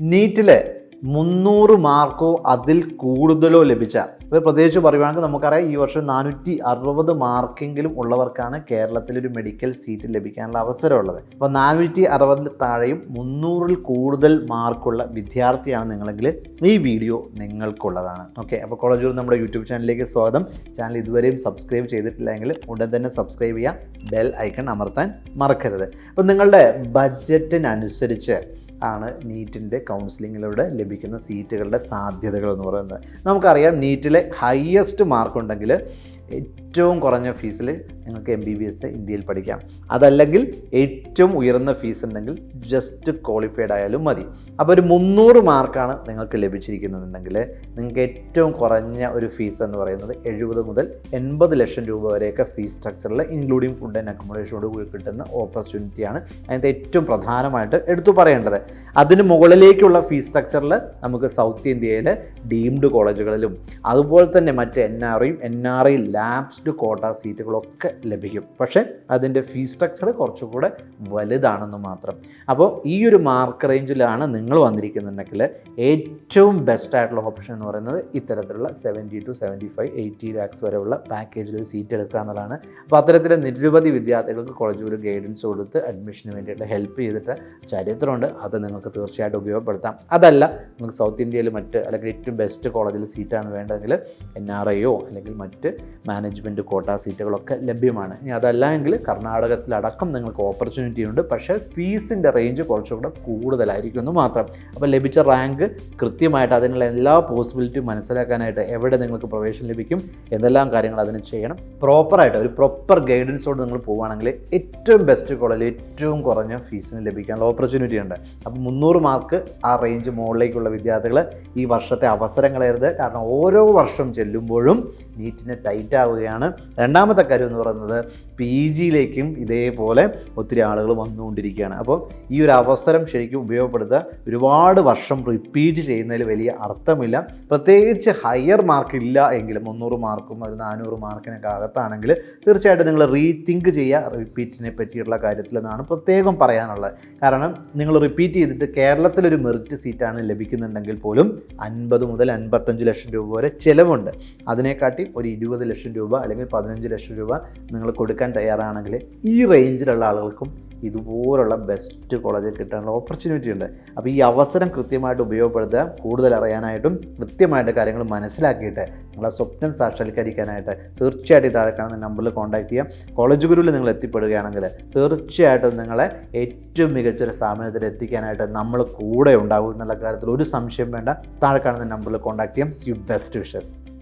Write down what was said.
നീറ്റിൽ മുന്നൂറ് മാർക്കോ അതിൽ കൂടുതലോ ലഭിച്ച ഇപ്പോൾ പ്രത്യേകിച്ച് പറയുവാണെങ്കിൽ നമുക്കറിയാം ഈ വർഷം നാനൂറ്റി അറുപത് മാർക്കെങ്കിലും ഉള്ളവർക്കാണ് കേരളത്തിലൊരു മെഡിക്കൽ സീറ്റ് ലഭിക്കാനുള്ള അവസരമുള്ളത്. അപ്പോൾ നാനൂറ്റി അറുപതിൽ താഴെയും മുന്നൂറിൽ കൂടുതൽ മാർക്കുള്ള വിദ്യാർത്ഥിയാണ് നിങ്ങളെങ്കിൽ ഈ വീഡിയോ നിങ്ങൾക്കുള്ളതാണ്. ഓക്കെ അപ്പോൾ കോളേജ് നമ്മുടെ യൂട്യൂബ് ചാനലിലേക്ക് സ്വാഗതം. ചാനൽ ഇതുവരെയും സബ്സ്ക്രൈബ് ചെയ്തിട്ടില്ലെങ്കിൽ ഉടൻ തന്നെ സബ്സ്ക്രൈബ് ചെയ്യുക ബെൽ ഐക്കൺ അമർത്താൻ മറക്കരുത്. അപ്പോൾ നിങ്ങളുടെ ബഡ്ജറ്റിനനുസരിച്ച് ആണ് നീറ്റിന്റെ കൗൺസിലിങ്ങിലൂടെ ലഭിക്കുന്ന സീറ്റുകളുടെ സാധ്യതകൾ എന്ന് പറയുന്നത്. നമുക്കറിയാം നീറ്റിലെ ഹയസ്റ്റ് മാർക്ക് ഉണ്ടെങ്കിൽ ഏറ്റവും കുറഞ്ഞ ഫീസിൽ നിങ്ങൾക്ക് എം ബി ബി എസ് ഇന്ത്യയിൽ പഠിക്കാം. അതല്ലെങ്കിൽ ഏറ്റവും ഉയർന്ന ഫീസ് ഉണ്ടെങ്കിൽ ജസ്റ്റ് ക്വാളിഫൈഡ് ആയാലും മതി. അപ്പോൾ ഒരു മുന്നൂറ് മാർക്കാണ് നിങ്ങൾക്ക് ലഭിച്ചിരിക്കുന്നതെന്നുണ്ടെങ്കിൽ നിങ്ങൾക്ക് ഏറ്റവും കുറഞ്ഞ ഒരു ഫീസ് എന്ന് പറയുന്നത് എഴുപത് മുതൽ എൺപത് ലക്ഷം രൂപ വരെയൊക്കെ ഫീസ് സ്ട്രക്ചറിൽ ഇൻക്ലൂഡിങ് ഫുഡ് ആൻഡ് അക്കോമഡേഷനോട് കൂടി കിട്ടുന്ന ഓപ്പർച്യൂണിറ്റിയാണ് അതിനകത്ത് ഏറ്റവും പ്രധാനമായിട്ട് എടുത്തു പറയേണ്ടത്. അതിന് മുകളിലേക്കുള്ള ഫീസ് സ്ട്രക്ചറിൽ നമുക്ക് സൗത്ത് ഇന്ത്യയിലെ ഡീംഡ് കോളേജുകളിലും അതുപോലെ തന്നെ മറ്റ് എൻ ആർ ഐയും എൻ ആർ ഐ ലാബ്സ്ഡ് കോട്ട സീറ്റുകളൊക്കെ ലഭിക്കും. പക്ഷേ അതിന്റെ ഫീ സ്ട്രക്ചർ കുറച്ചുകൂടെ വലുതാണെന്ന് മാത്രം. അപ്പോൾ ഈ ഒരു മാർക്ക് റേഞ്ചിലാണ് നിങ്ങൾ വന്നിരിക്കുന്നുണ്ടെങ്കിൽ ഏറ്റവും ബെസ്റ്റ് ആയിട്ടുള്ള ഓപ്ഷൻ എന്ന് പറയുന്നത് ഇത്തരത്തിലുള്ള seventy two seventy five eighty lakhs വരെയുള്ള പാക്കേജിൽ ഒരു സീറ്റ് എടുക്കുക എന്നുള്ളതാണ്. അപ്പോൾ അത്തരത്തിൽ നിരവധി വിദ്യാർത്ഥികൾക്ക് കോളേജിൽ ഒരു ഗൈഡൻസ് കൊടുത്ത് അഡ്മിഷന് വേണ്ടിയിട്ട് ഹെൽപ്പ് ചെയ്തിട്ട് ചരിത്രമുണ്ട്. അത് നിങ്ങൾക്ക് തീർച്ചയായിട്ടും ഉപയോഗപ്പെടുത്താം. അതല്ല നിങ്ങൾക്ക് സൗത്ത് ഇന്ത്യയിൽ മറ്റ് അല്ലെങ്കിൽ ഏറ്റവും ബെസ്റ്റ് കോളേജിൽ സീറ്റാണ് വേണ്ടതെങ്കിൽ എൻ ആർ ഐയോ അല്ലെങ്കിൽ മറ്റ് മാനേജ്മെന്റ് കോട്ട സീറ്റുകളൊക്കെ ലഭ്യമാണ്. ഇനി അതല്ല എങ്കിൽ കർണാടകത്തിലടക്കം നിങ്ങൾക്ക് ഓപ്പർച്യൂണിറ്റി ഉണ്ട്. പക്ഷേ ഫീസിന്റെ റേഞ്ച് കുറച്ചുകൂടെ കൂടുതലായിരിക്കും എന്ന് മാത്രം. അപ്പോൾ ലഭിച്ച റാങ്ക് കൃത്യമായിട്ട് അതിനുള്ള എല്ലാ പോസിബിലിറ്റിയും മനസ്സിലാക്കാനായിട്ട് എവിടെ നിങ്ങൾക്ക് പ്രവേശനം ലഭിക്കും എന്തെല്ലാം കാര്യങ്ങൾ അതിന് ചെയ്യണം പ്രോപ്പറായിട്ട് ഒരു പ്രോപ്പർ ഗൈഡൻസോട് നിങ്ങൾ പോവുകയാണെങ്കിൽ ഏറ്റവും ബെസ്റ്റ് കോളേജിൽ ഏറ്റവും കുറഞ്ഞ ഫീസിന് ലഭിക്കാനുള്ള ഓപ്പർച്യൂണിറ്റി ഉണ്ട്. അപ്പോൾ മുന്നൂറ് മാർക്ക് ആ റേഞ്ച് മുകളിലേക്കുള്ള വിദ്യാർത്ഥികൾ ഈ വർഷത്തെ അവസരങ്ങളേരുത് കാരണം ഓരോ വർഷം ചെല്ലുമ്പോഴും നീറ്റിന് ടൈറ്റ് ആവുകയാണ്. രണ്ടാമത്തെ കാര്യം എന്ന് പറയുന്നത് പി ജിയിലേക്കും ഇതേപോലെ ഒത്തിരി ആളുകൾ വന്നുകൊണ്ടിരിക്കുകയാണ്. അപ്പോൾ ഈ ഒരു അവസരം ശരിക്കും ഉപയോഗപ്പെടുത്തുക. ഒരുപാട് വർഷം റിപ്പീറ്റ് ചെയ്യുന്നതിൽ വലിയ അർത്ഥമില്ല. പ്രത്യേകിച്ച് ഹയർ മാർക്ക് ഇല്ല എങ്കിലും മുന്നൂറ് മാർക്കും ഒരു നാനൂറ് മാർക്കിനൊക്കെ അകത്താണെങ്കിൽ തീർച്ചയായിട്ടും നിങ്ങൾ റീതിങ്ക് ചെയ്യുക. റിപ്പീറ്റിനെ പറ്റിയുള്ള കാര്യത്തിൽ എന്നാണ് പ്രത്യേകം പറയാനുള്ളത്. കാരണം നിങ്ങൾ റിപ്പീറ്റ് ചെയ്തിട്ട് കേരളത്തിലൊരു മെറിറ്റ് സീറ്റാണ് ലഭിക്കുന്നുണ്ടെങ്കിൽ പോലും അൻപത് മുതൽ അൻപത്തഞ്ച് ലക്ഷം രൂപ വരെ ചിലവുണ്ട്. അതിനെക്കാട്ടി ഒരു ഇരുപത് ലക്ഷം രൂപ അല്ലെങ്കിൽ പതിനഞ്ച് ലക്ഷം രൂപ നിങ്ങൾ കൊടുക്കാൻ തയ്യാറാണെങ്കിൽ ഈ റേഞ്ചിലുള്ള ആളുകൾക്കും ഇതുപോലുള്ള ബെസ്റ്റ് കോളേജിൽ കിട്ടാനുള്ള ഓപ്പർച്യൂണിറ്റി ഉണ്ട്. അപ്പോൾ ഈ അവസരം കൃത്യമായിട്ട് ഉപയോഗപ്പെടുത്തുക കൂടുതൽ അറിയാനായിട്ടും കൃത്യമായിട്ട് കാര്യങ്ങൾ മനസ്സിലാക്കിയിട്ട് നിങ്ങളെ സ്വപ്നം സാക്ഷാത്കരിക്കാനായിട്ട് തീർച്ചയായിട്ടും താഴെ കാണുന്ന നമ്പറിൽ കോൺടാക്ട് ചെയ്യാം കോളേജ് ഗുരുവിൽ നിങ്ങൾ എത്തിപ്പെടുകയാണെങ്കിൽ തീർച്ചയായിട്ടും നിങ്ങളെ ഏറ്റവും മികച്ചൊരു സ്ഥാപനത്തിൽ എത്തിക്കാനായിട്ട് നമ്മൾ കൂടെ ഉണ്ടാകും എന്നുള്ള കാര്യത്തിൽ ഒരു സംശയം വേണ്ട. താഴെ കാണുന്ന നമ്പറിൽ കോൺടാക്ട് ചെയ്യാം. C best wishes